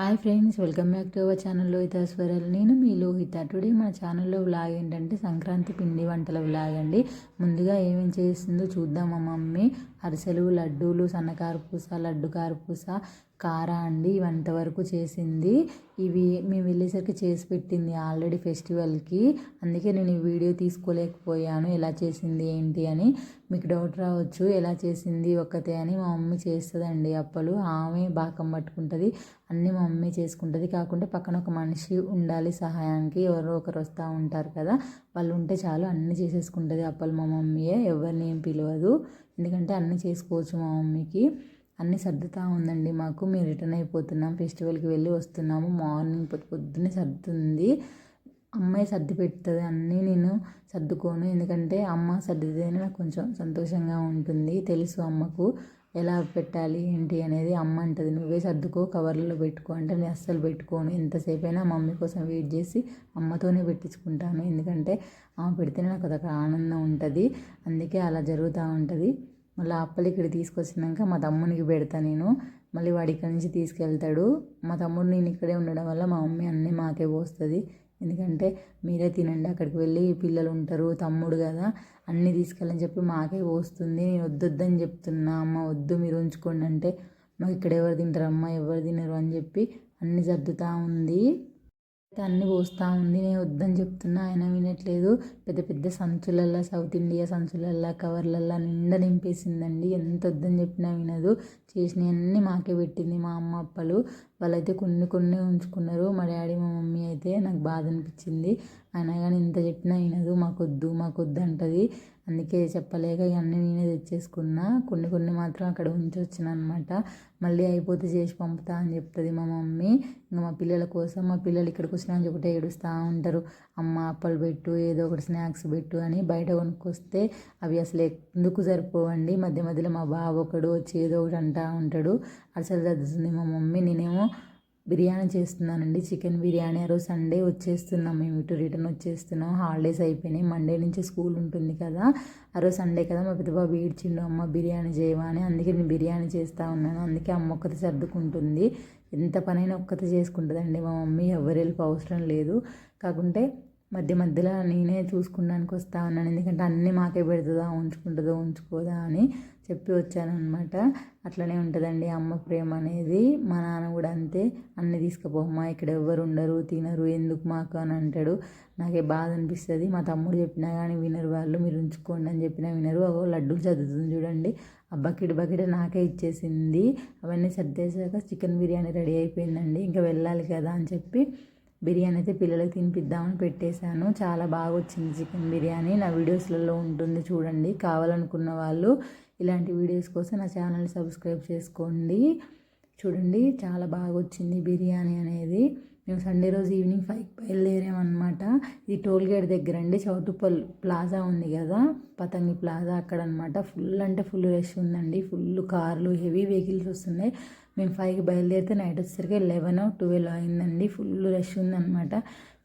Hi friends welcome back to our channel Lohitha స్వరల్. నేను మీ Lohitha. Today మా ఛానల్లో వ్లాగ్ ఏంటంటే సంక్రాంతి పిండి వంటల వ్లాగ్ అండి. ముందుగా ఏమేం చేస్తుందో చూద్దాం మా మమ్మీ. అరిసెలు లడ్డూలు సన్నకారపూస లడ్డు కారపూస కారా అండి. ఇవంతవరకు చేసింది. ఇవి మేము వెళ్ళేసరికి చేసి పెట్టింది ఆల్రెడీ ఫెస్టివల్కి. అందుకే నేను ఈ వీడియో తీసుకోలేకపోయాను. ఎలా చేసింది ఏంటి అని. మీకు డౌట్ రావచ్చు. ఎలా చేసింది ఒక్కతే అని మా మమ్మీ చేస్తుందండి అప్పలు. ఆమె బాకం పట్టుకుంటుంది. అన్నీ మా మమ్మీ చేసుకుంటుంది. కాకుంటే పక్కన ఒక మనిషి ఉండాలి సహాయానికి. ఎవరో ఒకరు వస్తూ ఉంటారు కదా. వాళ్ళు ఉంటే చాలు అన్నీ చేసేసుకుంటుంది అప్పలు మా మమ్మీయే. ఎవరిని ఏం పిలవదు. ఎందుకంటే అన్నీ చేసుకోవచ్చు మా మమ్మీకి. అన్నీ సర్దుతూ ఉందండి మాకు. మేము రిటర్న్ అయిపోతున్నాం. ఫెస్టివల్కి వెళ్ళి వస్తున్నాము. మార్నింగ్ పొద్దు పొద్దున్నే సర్దుతుంది. అమ్మాయి సర్ది పెడుతుంది. అన్నీ నేను సర్దుకోను. ఎందుకంటే అమ్మ సర్దితేనే నాకు కొంచెం సంతోషంగా ఉంటుంది. తెలుసు అమ్మకు ఎలా పెట్టాలి ఏంటి అనేది అమ్మ అంటుంది. నువ్వే సర్దుకో కవర్లలో పెట్టుకో అంటే నేను అస్సలు పెట్టుకోను. ఎంతసేపు అయినా మమ్మీ కోసం వెయిట్ చేసి అమ్మతోనే పెట్టించుకుంటాను. ఎందుకంటే ఆమె పెడితేనే నాకు అదొక ఆనందం ఉంటుంది. అందుకే అలా జరుగుతూ ఉంటుంది. మళ్ళీ అప్పలు ఇక్కడ తీసుకొచ్చినాక మా తమ్మునికి పెడతా నేను. మళ్ళీ వాడి ఇక్కడి నుంచి తీసుకెళ్తాడు. మా తమ్ముడు నేను ఇక్కడే ఉండడం వల్ల మా మమ్మీ అన్నీ మాకే పోస్తుంది. ఎందుకంటే మీరే తినండి అక్కడికి వెళ్ళి పిల్లలు ఉంటారు తమ్ముడు కదా అన్నీ తీసుకెళ్ళని చెప్పి మాకే పోస్తుంది. నేను వద్దొద్దని చెప్తున్నా అమ్మ వద్దు మీరు ఉంచుకోండి అంటే మాకు ఇక్కడ ఎవరు తింటారమ్మా ఎవరు తినరు అని చెప్పి అన్నీ సర్దుతూ ఉంది. అన్ని పోస్తూ ఉంది. నేను వద్దని చెప్తున్నా ఆయన వినట్లేదు. పెద్ద పెద్ద సంచులల్లో సౌత్ ఇండియా సంచులల్లో కవర్లల్లో నిండా నింపేసిందండి. ఎంత వద్దని చెప్పినా వినదు. చేసినవన్నీ మాకే పెట్టింది మా అమ్మ అప్పలు. వాళ్ళైతే కొన్ని కొన్ని ఉంచుకున్నారు. మా డాడీ మా మమ్మీ అయితే నాకు బాధ అనిపించింది. అయినా కానీ ఇంత చెప్పినా వినదు. మాకొద్దు మాకొద్దు అంటది. అందుకే చెప్పలేక ఇవన్నీ నేనే తెచ్చేసుకున్నా. కొన్ని కొన్ని మాత్రం అక్కడ ఉంచొచ్చిన అనమాట మళ్ళీ అయిపోతే చేసి పంపుతా అని చెప్తుంది మా మమ్మీ. ఇంకా మా పిల్లల కోసం మా పిల్లలు ఇక్కడికి వచ్చినా ఒకటే ఏడుస్తూ ఉంటారు. అమ్మ అప్పలు పెట్టు ఏదో ఒకటి స్నాక్స్ పెట్టు అని బయట కొనుక్కొస్తే అవి అసలు ఎందుకు సరిపోవండి? మధ్య మధ్యలో మా బావ ఒకడు వచ్చి ఏదో ఒకటి అంటూ ఉంటాడు. అసలు చదువుతుంది మా మమ్మీ. నేనేమో బిర్యానీ చేస్తున్నానండి. చికెన్ బిర్యానీ ఆ రోజు సండే వచ్చేస్తున్నాం మేము. ఇటు రిటర్న్ వచ్చేస్తున్నాం. హాలిడేస్ అయిపోయినాయి. మండే నుంచి స్కూల్ ఉంటుంది కదా. ఆ రోజు సండే కదా మా పెద్దబాబు ఏడ్చిండు అమ్మ బిర్యానీ చేయవా? అని. అందుకే నేను బిర్యానీ చేస్తూ ఉన్నాను. అందుకే అమ్మ ఒక్కటి సర్దుకుంటుంది. ఎంత పనైనా ఒక్కటి చేసుకుంటుందండి. మా మమ్మీ ఎవరు వెళ్ళిపో అవసరం లేదు. కాకుంటే మధ్య మధ్యలో నేనే చూసుకున్నానికి వస్తా ఉన్నాను. ఎందుకంటే అన్నీ మాకే పెడుతుందా ఉంచుకుంటుందో ఉంచుకోదా అని చెప్పి వచ్చానమాట అట్లనే ఉంటుందండి అమ్మ ప్రేమ అనేది. మా నాన్న కూడా అంతే అన్ని తీసుకుపోమ్మా ఇక్కడ ఎవ్వరు ఉండరు తినరు ఎందుకు మాకు అని అంటాడు. నాకే బాధ అనిపిస్తుంది. మా తమ్ముడు చెప్పినా కానీ వినరు వాళ్ళు మీరు ఉంచుకోండి అని చెప్పినా వినరు. ఒక లడ్డూలు చదువుతుంది చూడండి. ఆ బకెట్ బకెట్ నాకే ఇచ్చేసింది. అవన్నీ సర్దేశాక చికెన్ బిర్యానీ రెడీ అయిపోయిందండి. ఇంకా వెళ్ళాలి కదా అని చెప్పి బిర్యానీ అయితే పిల్లలకి తినిపిద్దామని పెట్టేశాను. చాలా బాగా వచ్చింది చికెన్ బిర్యానీ. నా వీడియోస్లలో ఉంటుంది చూడండి. కావాలనుకున్న వాళ్ళు ఇలాంటి వీడియోస్ కోసం నా ఛానల్ సబ్స్క్రైబ్ చేసుకోండి. చూడండి చాలా బాగా వచ్చింది బిర్యానీ అనేది. మేము సండే రోజు ఈవినింగ్ ఫైవ్కి బయలుదేరామన్నమాట. ఇది టోల్గేట్ దగ్గర అండి. చౌటుపల్ ప్లాజా ఉంది కదా? పతంగి ప్లాజా అక్కడ అనమాట ఫుల్ అంటే ఫుల్ రష్ ఉందండి. ఫుల్ కార్లు హెవీ వెహికల్స్ వస్తున్నాయి. మేము ఫైవ్కి బయలుదేరితే నైట్ వచ్చేసరికి లెవెన్ ట్వెల్వ్ అయిందండి. ఫుల్ రష్ ఉందన్నమాట.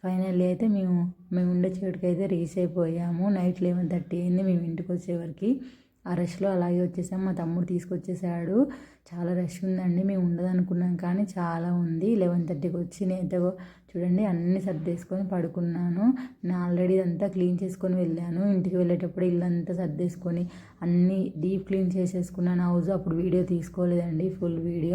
ఫైనల్లీ అయితే మేము మేము ఉండే చోటుకి అయితే రీచ్ అయిపోయాము. నైట్ లెవెన్ థర్టీ అయింది మేము ఇంటికి వచ్చేవరకు. ఆ రష్లో అలాగే వచ్చేసాం. మా తమ్ముడు తీసుకొచ్చేసాడు. చాలా రష్ ఉందండి. మేము ఉండదనుకున్నాం కానీ చాలా ఉంది. లెవెన్ థర్టీకి వచ్చి నేను చూడండి అన్నీ సర్దేసుకొని పడుకున్నాను. నేను ఆల్రెడీ అంతా క్లీన్ చేసుకొని వెళ్ళాను. ఇంటికి వెళ్ళేటప్పుడు ఇల్లంతా సర్దేసుకొని అన్నీ డీప్ క్లీన్ చేసేసుకున్నాను. హౌస్ అప్పుడు వీడియో తీసుకోలేదండి. Full video